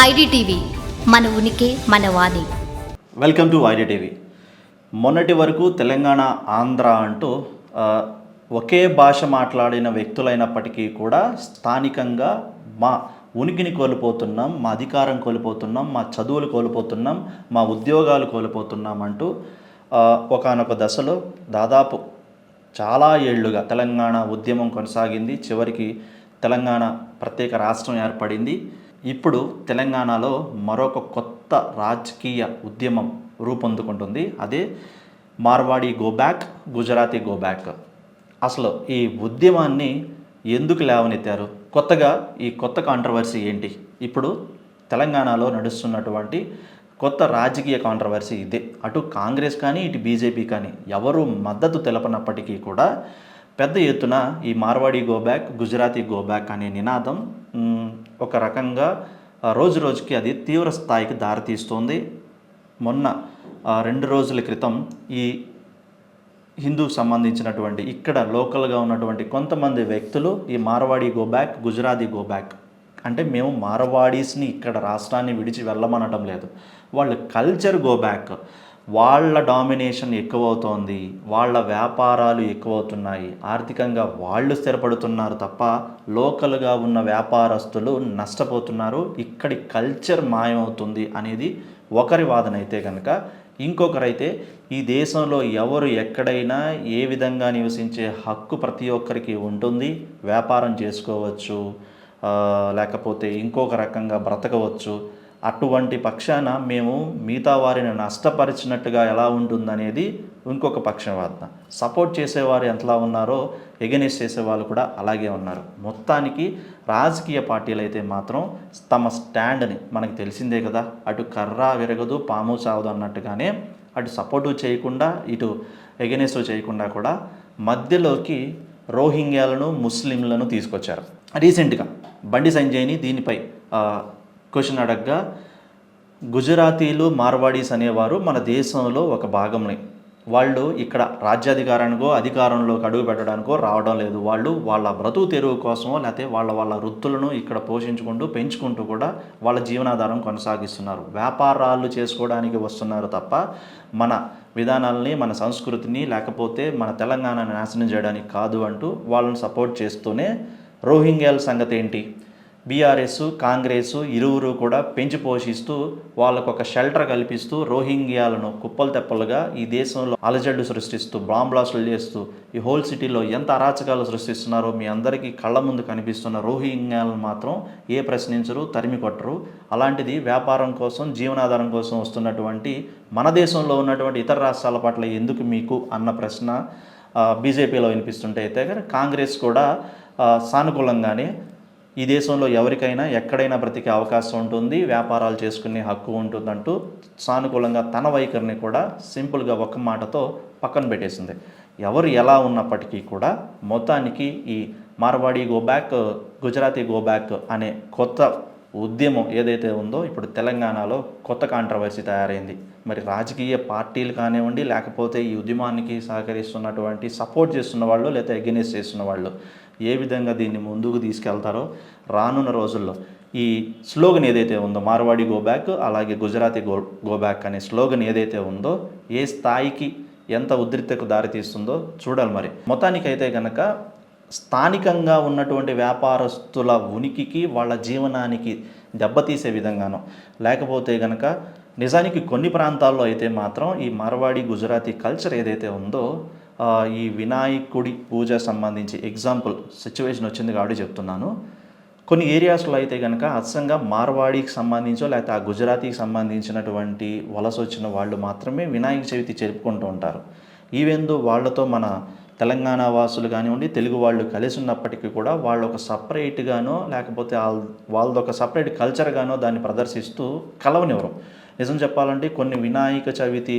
IDTV మన ఉనికి మన వాణి. వెల్కమ్ టు ఐడి టీవీ మొన్నటి వరకు తెలంగాణ ఆంధ్ర అంటూ ఒకే భాష మాట్లాడిన వ్యక్తులైనప్పటికీ కూడా స్థానికంగా మా ఉనికిని కోల్పోతున్నాం మా అధికారం కోల్పోతున్నాం మా చదువులు కోల్పోతున్నాం మా ఉద్యోగాలు కోల్పోతున్నాం అంటూ ఒకనొక దశలో దాదాపు చాలా ఏళ్ళుగా తెలంగాణ ఉద్యమం కొనసాగింది. చివరికి తెలంగాణ ప్రత్యేక రాష్ట్రం ఏర్పడింది. ఇప్పుడు తెలంగాణలో మరొక కొత్త రాజకీయ ఉద్యమం రూపొందుకుంటుంది. అదే Marwari go back Gujarati go back. అసలు ఈ ఉద్యమాన్ని ఎందుకు లేవనెత్తారు? కొత్తగా ఈ కొత్త కాంట్రవర్సీ ఏంటి? ఇప్పుడు తెలంగాణలో నడుస్తున్నటువంటి కొత్త రాజకీయ కాంట్రవర్సీ ఇదే. అటు కాంగ్రెస్ కానీ ఇటు బీజేపీ కానీ ఎవరు మద్దతు తెలపనప్పటికీ కూడా పెద్ద ఎత్తున ఈ Marwari go back Gujarati go back అనే నినాదం ఒక రకంగా రోజు రోజుకి అది తీవ్ర స్థాయికి దారితీస్తోంది. మొన్న రెండు రోజుల క్రితం ఈ హిందూకు సంబంధించినటువంటి ఇక్కడ లోకల్గా ఉన్నటువంటి కొంతమంది వ్యక్తులు ఈ Marwari go back Gujarati go back. అంటే మేము మార్వాడీస్ని ఇక్కడ రాష్ట్రాన్ని విడిచి వెళ్ళమనటం లేదు. వాళ్ళు కల్చర్ గో బ్యాక్. వాళ్ళ డామినేషన్ ఎక్కువవుతోంది వాళ్ళ వ్యాపారాలు ఎక్కువవుతున్నాయి. ఆర్థికంగా వాళ్ళు స్థిరపడుతున్నారు తప్ప లోకల్గా ఉన్న వ్యాపారస్తులు నష్టపోతున్నారు. ఇక్కడి కల్చర్ మాయమవుతుంది అనేది ఒకరి వాదన అయితే కనుక ఇంకొకరైతే ఈ దేశంలో ఎవరు ఎక్కడైనా ఏ విధంగా నివసించే హక్కు ప్రతి ఒక్కరికి ఉంటుంది. వ్యాపారం చేసుకోవచ్చు లేకపోతే ఇంకొక రకంగా బ్రతకవచ్చు. అటువంటి పక్షాన మేము మిగతా వారిని నష్టపరిచినట్టుగా ఎలా ఉంటుందనేది ఇంకొక పక్షవాదన సపోర్ట్ చేసేవారు ఎంతలా ఉన్నారో ఎగనెస్ట్ చేసేవాళ్ళు కూడా అలాగే ఉన్నారు. మొత్తానికి రాజకీయ పార్టీలు అయితే మాత్రం తమ స్టాండ్ని మనకు తెలిసిందే కదా. అటు కర్ర విరగదు పాము చావదు అన్నట్టుగానే అటు సపోర్టు చేయకుండా ఇటు ఎగనెస్ట్ చేయకుండా కూడా మధ్యలోకి రోహింగ్యాలను ముస్లింలను తీసుకొచ్చారు. రీసెంట్గా బండి సంజయ్ని దీనిపై క్వశ్చన్ అడగ్గా గుజరాతీలు మార్వాడీస్ అనేవారు మన దేశంలో ఒక భాగంని. వాళ్ళు ఇక్కడ రాజ్యాధికారానికో అధికారంలోకి అడుగు పెట్టడానికో రావడం లేదు. వాళ్ళు వాళ్ళ బ్రతుకు తెరువు కోసమో లేకపోతే వాళ్ళ వాళ్ళ వృత్తులను ఇక్కడ పోషించుకుంటూ పెంచుకుంటూ కూడా వాళ్ళ జీవనాధారం కొనసాగిస్తున్నారు. వ్యాపారాలు చేసుకోవడానికి వస్తున్నారు తప్ప మన విధానాలని మన సంస్కృతిని లేకపోతే మన తెలంగాణను నాశనం చేయడానికి కాదు అంటూ వాళ్ళని సపోర్ట్ చేస్తూనే రోహింగ్యాల సంగతి ఏంటి బీఆర్ఎస్ కాంగ్రెస్ ఇరువురు కూడా పెంచి పోషిస్తూ వాళ్ళకు ఒక షెల్టర్ కల్పిస్తూ రోహింగ్యాలను కుప్పలు తెప్పలుగా ఈ దేశంలో అలజడ్డు సృష్టిస్తూ బాంబ్లాస్టులు చేస్తూ ఈ హోల్ సిటీలో ఎంత అరాచకాలు సృష్టిస్తున్నారో మీ అందరికీ కళ్ళ ముందు కనిపిస్తున్న రోహింగ్యాలను మాత్రం ఏ ప్రశ్నించరు తరిమి కొట్టరు. అలాంటిది వ్యాపారం కోసం జీవనాధారం కోసం వస్తున్నటువంటి మన దేశంలో ఉన్నటువంటి ఇతర రాష్ట్రాల పట్ల ఎందుకు మీకు అన్న ప్రశ్న బీజేపీలో వినిపిస్తుంటే అయితే కాంగ్రెస్ కూడా సానుకూలంగానే ఈ దేశంలో ఎవరికైనా ఎక్కడైనా బ్రతికే అవకాశం ఉంటుంది వ్యాపారాలు చేసుకునే హక్కు ఉంటుందంటూ సానుకూలంగా తన వైఖరిని కూడా సింపుల్గా ఒక మాటతో పక్కన పెట్టేసింది. ఎవరు ఎలా ఉన్నప్పటికీ కూడా మొత్తానికి ఈ Marwari go back Gujarati go back అనే కొత్త ఉద్యమం ఏదైతే ఉందో ఇప్పుడు తెలంగాణలో కొత్త కాంట్రవర్సీ తయారైంది. మరి రాజకీయ పార్టీలు కానివ్వండి లేకపోతే ఈ ఉద్యమానికి సహకరిస్తున్నటువంటి సపోర్ట్ చేస్తున్న వాళ్ళు లేకపోతే ఎగెనిస్ట్ చేస్తున్న వాళ్ళు ఏ విధంగా దీన్ని ముందుకు తీసుకెళ్తారో రానున్న రోజుల్లో ఈ స్లోగన్ ఏదైతే ఉందో మార్వాడి గో బ్యాక్ అలాగే గుజరాతీ గో గో బ్యాక్ అనే స్లోగన్ ఏదైతే ఉందో ఏ స్థాయికి ఎంత ఉద్రిక్తకు దారితీస్తుందో చూడాలి మరి. మొత్తానికైతే కనుక స్థానికంగా ఉన్నటువంటి వ్యాపారస్తుల ఉనికికి వాళ్ళ జీవనానికి దెబ్బతీసే విధంగానో లేకపోతే కనుక నిజానికి కొన్ని ప్రాంతాల్లో అయితే మాత్రం ఈ మార్వాడి గుజరాతీ కల్చర్ ఏదైతే ఉందో ఈ వినాయకుడి పూజ సంబంధించి ఎగ్జాంపుల్ సిచ్యువేషన్ వచ్చింది కాబట్టి చెప్తున్నాను. కొన్ని ఏరియాస్లో అయితే కనుక అచ్చంగా మార్వాడికి సంబంధించో లేకపోతే ఆ గుజరాతీకి సంబంధించినటువంటి వలస వచ్చిన వాళ్ళు మాత్రమే వినాయక చవితి జరుపుకుంటూ ఉంటారు. ఈవెందు వాళ్ళతో మన తెలంగాణ వాసులు కానివ్వండి తెలుగు వాళ్ళు కలిసి ఉన్నప్పటికీ కూడా వాళ్ళు ఒక సపరేట్గానో లేకపోతే వాళ్ళ వాళ్ళది ఒక సపరేట్ కల్చర్గానో దాన్ని ప్రదర్శిస్తూ కలవనివ్వరు. నిజం చెప్పాలంటే కొన్ని వినాయక చవితి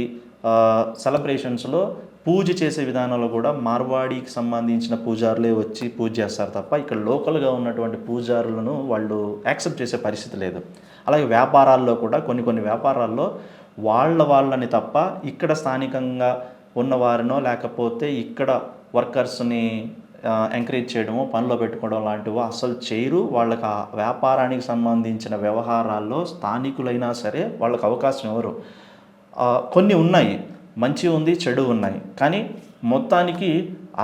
సెలబ్రేషన్స్లో పూజ చేసే విధానంలో కూడా మార్వాడికి సంబంధించిన పూజారులే వచ్చి పూజ చేస్తారు తప్ప ఇక్కడ లోకల్గా ఉన్నటువంటి పూజారులను వాళ్ళు యాక్సెప్ట్ చేసే పరిస్థితి లేదు. అలాగే వ్యాపారాల్లో కూడా కొన్ని కొన్ని వ్యాపారాల్లో వాళ్ళ వాళ్ళని తప్ప ఇక్కడ స్థానికంగా ఉన్నవారినో లేకపోతే ఇక్కడ వర్కర్స్ని ఎంకరేజ్ చేయడము పనిలో పెట్టుకోవడం లాంటివో అస్సలు చేయరు. వాళ్ళకి ఆ వ్యాపారానికి సంబంధించిన వ్యవహారాల్లో స్థానికులైనా సరే వాళ్ళకి అవకాశం ఇవ్వరు కొన్ని ఉన్నాయి. మంచి ఉంది చెడు ఉన్నాయి. కానీ మొత్తానికి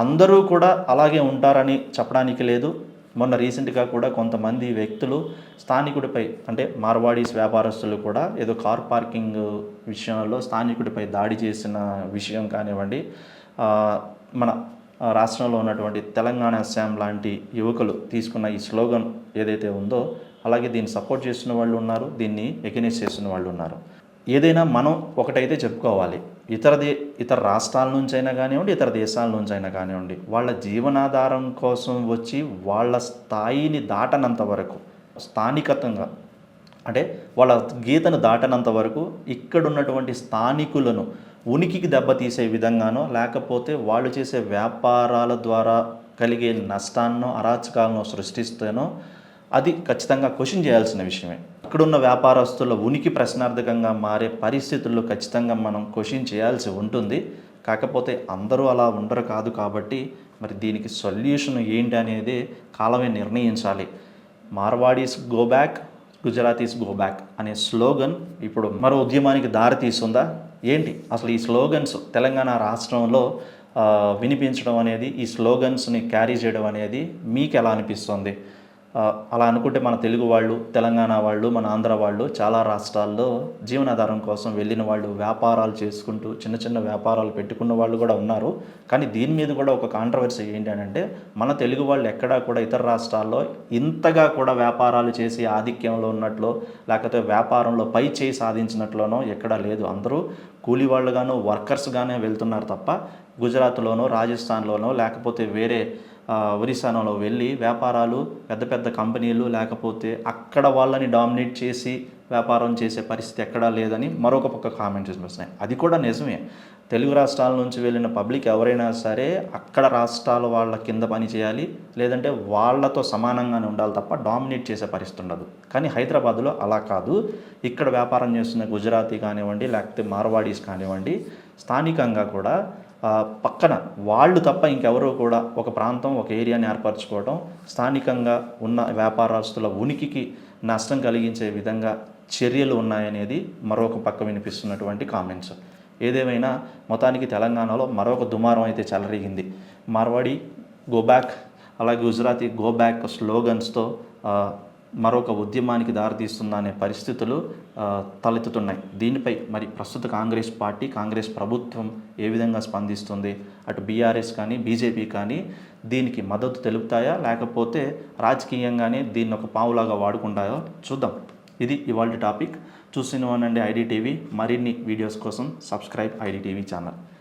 అందరూ కూడా అలాగే ఉంటారని చెప్పడానికి లేదు. మొన్న రీసెంట్గా కూడా కొంతమంది వ్యక్తులు స్థానికుడిపై అంటే మార్వాడీస్ వ్యాపారస్తులు కూడా ఏదో కార్ పార్కింగ్ విషయంలో స్థానికుడిపై దాడి చేసిన విషయం కానివ్వండి మన రాష్ట్రంలో ఉన్నటువంటి తెలంగాణ అస్సాం లాంటి యువకులు తీసుకున్న ఈ స్లోగన్ ఏదైతే ఉందో అలాగే దీన్ని సపోర్ట్ చేస్తున్న వాళ్ళు ఉన్నారు దీన్ని ఎగనెస్ట్ చేస్తున్న వాళ్ళు ఉన్నారు. ఏదైనా మనం ఒకటైతే చెప్పుకోవాలి. ఇతర దే ఇతర రాష్ట్రాల నుంచి అయినా కానివ్వండి ఇతర దేశాల నుంచి అయినా కానివ్వండి వాళ్ళ జీవనాధారం కోసం వచ్చి వాళ్ళ స్థాయిని దాటనంత వరకు స్థానికతంగా అంటే వాళ్ళ గీతను దాటనంత వరకు ఇక్కడ ఉన్నటువంటి స్థానికులను ఉనికికి దెబ్బతీసే విధంగానో లేకపోతే వాళ్ళు చేసే వ్యాపారాల ద్వారా కలిగే నష్టాన్నో అరాచకాలను సృష్టిస్తేనో అది ఖచ్చితంగా క్వశ్చన్ చేయాల్సిన విషయమే. అక్కడున్న వ్యాపారస్తుల ఉనికి ప్రశ్నార్థకంగా మారే పరిస్థితుల్లో ఖచ్చితంగా మనం క్వశ్చన్ చేయాల్సి ఉంటుంది. కాకపోతే అందరూ అలా ఉండరు కాదు కాబట్టి మరి దీనికి సొల్యూషన్ ఏంటి అనేది కాలమే నిర్ణయించాలి. Marwaris go back Gujaratis go back అనే స్లోగన్ ఇప్పుడు మరో ఉద్యమానికి దారి తీస్తుందా? ఏంటి? అసలు ఈ స్లోగన్స్ తెలంగాణ రాష్ట్రంలో వినిపించడం అనేది ఈ స్లోగన్స్ని క్యారీ చేయడం అనేది మీకు ఎలా అనిపిస్తుంది? అలా అనుకుంటే మన తెలుగు వాళ్ళు తెలంగాణ వాళ్ళు మన ఆంధ్ర వాళ్ళు చాలా రాష్ట్రాల్లో జీవనాధారం కోసం వెళ్ళిన వాళ్ళు వ్యాపారాలు చేసుకుంటూ చిన్న చిన్న వ్యాపారాలు పెట్టుకున్న వాళ్ళు కూడా ఉన్నారు. కానీ దీని మీద కూడా ఒక కాంట్రవర్సీ ఏంటి అని అంటే మన తెలుగు వాళ్ళు ఎక్కడా కూడా ఇతర రాష్ట్రాల్లో ఇంతగా కూడా వ్యాపారాలు చేసి ఆధిక్యంలో ఉన్నట్లు లేకపోతే వ్యాపారంలో పై చేయి సాధించినట్లోనో ఎక్కడా లేదు. అందరూ కూలీ వాళ్ళుగాను వర్కర్స్గానే వెళ్తున్నారు తప్ప గుజరాత్లోనో రాజస్థాన్లోనో లేకపోతే వేరే ఒరిస్సానలో ఒరిస్సాలో వెళ్ళి వ్యాపారాలు పెద్ద పెద్ద కంపెనీలు లేకపోతే అక్కడ వాళ్ళని డామినేట్ చేసి వ్యాపారం చేసే పరిస్థితి ఎక్కడా లేదని మరొక పక్క కామెంట్స్ వస్తున్నాయి. అది కూడా నిజమే. తెలుగు రాష్ట్రాల నుంచి వెళ్ళిన పబ్లిక్ ఎవరైనా సరే అక్కడ రాష్ట్రాల వాళ్ళ కింద పని చేయాలి లేదంటే వాళ్ళతో సమానంగానే ఉండాలి తప్ప డామినేట్ చేసే పరిస్థితి ఉండదు. కానీ హైదరాబాద్లో అలా కాదు. ఇక్కడ వ్యాపారం చేస్తున్న గుజరాతీ కానివ్వండి లేకపోతే మార్వాడీస్ కానివ్వండి స్థానికంగా కూడా పక్కన వాళ్ళు తప్ప ఇంకెవరూ కూడా ఒక ప్రాంతం ఒక ఏరియాని ఏర్పరచుకోవడం స్థానికంగా ఉన్న వ్యాపారస్తుల ఉనికికి నష్టం కలిగించే విధంగా చర్యలు ఉన్నాయనేది మరొక పక్క వినిపిస్తున్నటువంటి కామెంట్స్ ఏదేమైనా మొత్తానికి తెలంగాణలో మరొక దుమారం అయితే చెలరేగింది. మార్వాడి గో బ్యాక్ అలాగే గుజరాతీ గో బ్యాక్ స్లోగన్స్తో మరొక ఉద్యమానికి దారితీస్తుందా అనే పరిస్థితులు తలెత్తుతున్నాయి. దీనిపై మరి ప్రస్తుత కాంగ్రెస్ పార్టీ కాంగ్రెస్ ప్రభుత్వం ఏ విధంగా స్పందిస్తుంది? అటు బీఆర్ఎస్ కానీ బీజేపీ కానీ దీనికి మద్దతు తెలుపుతాయా? లేకపోతే రాజకీయంగానే దీన్ని ఒక పావులాగా వాడుకుంటాయో? చూద్దాం. ఇది ఇవాళ టాపిక్. చూసిన ఐడి టీవీ. మరిన్ని వీడియోస్ కోసం సబ్స్క్రైబ్ ఐడి టీవీ ఛానల్.